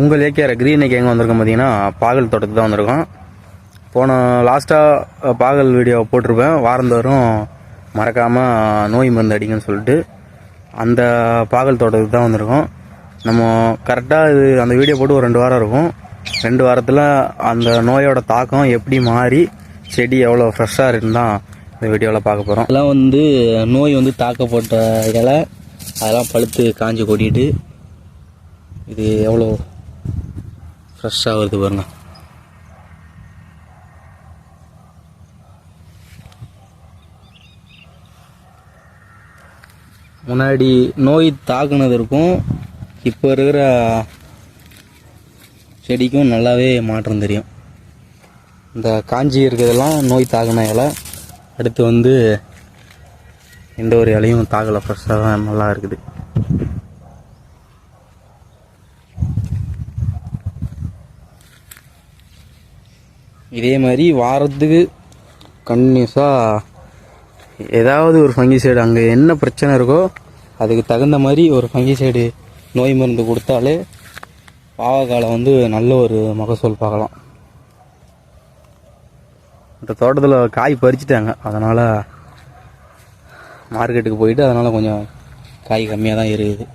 உங்கள் ஏகேஆர் கிரீனுக்கு எங்கே வந்திருக்கோம் பார்த்தீங்கன்னா பாகல் தோட்டத்துக்கு தான் வந்திருக்கோம். போன லாஸ்ட்டாக பாகல் வீடியோ போட்டிருப்பேன். வாரந்தோறும் மறக்காமல் நோய் மருந்து அடிங்கன்னு சொல்லிட்டு அந்த பாகல் தோட்டத்துக்கு தான் வந்திருக்கோம். நம்ம கரெக்டாக இது அந்த வீடியோ போட்டு ஒரு ரெண்டு வாரம் இருக்கும். ரெண்டு வாரத்தில் அந்த நோயோட தாக்கம் எப்படி மாறி செடி எவ்வளோ ஃப்ரெஷ்ஷாக இருந்தால் இந்த வீடியோவில் பார்க்க போகிறோம் அதெல்லாம் வந்து நோய் வந்து தாக்கப்பட்ட இலை அதெல்லாம் பழுத்து காஞ்சி கொட்டிட்டு இது எவ்வளோ ஃப்ரெஷ்ஷாக வருது பாருங்க. முன்னாடி நோய் தாக்குனதற்கும் இப்போ இருக்கிற செடிக்கும் நல்லாவே மாற்றம் தெரியும். இந்த காஞ்சி இருக்கிறதெல்லாம் நோய் தாக்குன இலை அடுத்து வந்து எந்த ஒரு இலையும் தாக்கலை. ஃப்ரெஷ்ஷாக தான் நல்லா இருக்குது. இதே மாதிரி வாரத்துக்கு கண்டினியூஸாக ஏதாவது ஒரு ஃபங்கிசைடு அங்கே என்ன பிரச்சனை இருக்கோ அதுக்கு தகுந்த மாதிரி ஒரு ஃபங்கிசைடு நோய் மருந்து கொடுத்தாலே பாவக்காலை வந்து நல்ல ஒரு மகசூல் பார்க்கலாம். இந்த தோட்டத்தில் காய் பறிச்சிட்டாங்க. அதனால் மார்க்கெட்டுக்கு போயிட்டு அதனால் கொஞ்சம் காய் கம்மியாக தான் இருக்குது.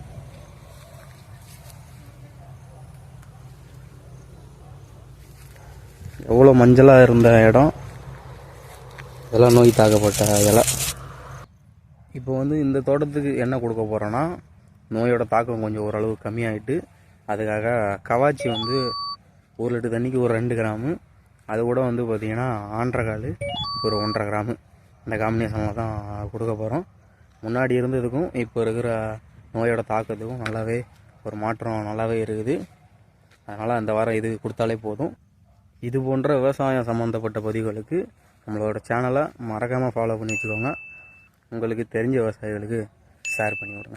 எவ்வளோ மஞ்சளாக இருந்த இடம்? இதெல்லாம் நோய் தாக்கப்பட்ட இதெல்லாம் இப்போ வந்து இந்த தோட்டத்துக்கு என்ன கொடுக்க போகிறோன்னா நோயோட தாக்கம் கொஞ்சம் ஓரளவு கம்மியாயிட்டு அதுக்காக கவாச்சி வந்து ஒரு லிட்டர் தண்ணிக்கு ஒரு ரெண்டு கிராமு அது கூட வந்து பார்த்திங்கன்னா ஆண்டரை கால் ஒரு ஒன்றரை கிராமு. இந்த காம்பினேஷனில் தான் கொடுக்க போகிறோம் முன்னாடி இருந்ததுக்கும் இப்போ இருக்கிற நோயோட தாக்கத்துக்கும் நல்லாவே ஒரு மாற்றம் நல்லாவே இருக்குது. அதனால் அந்த வாரம் இது கொடுத்தாலே போதும். இது போன்ற விவசாயம் சம்மந்தப்பட்ட பதிவுகளுக்கு நம்மளோட சேனலை மறக்காமல் ஃபாலோ பண்ணி வச்சுக்கோங்க உங்களுக்கு தெரிஞ்ச விவசாயிகளுக்கு ஷேர் பண்ணி விடுங்க.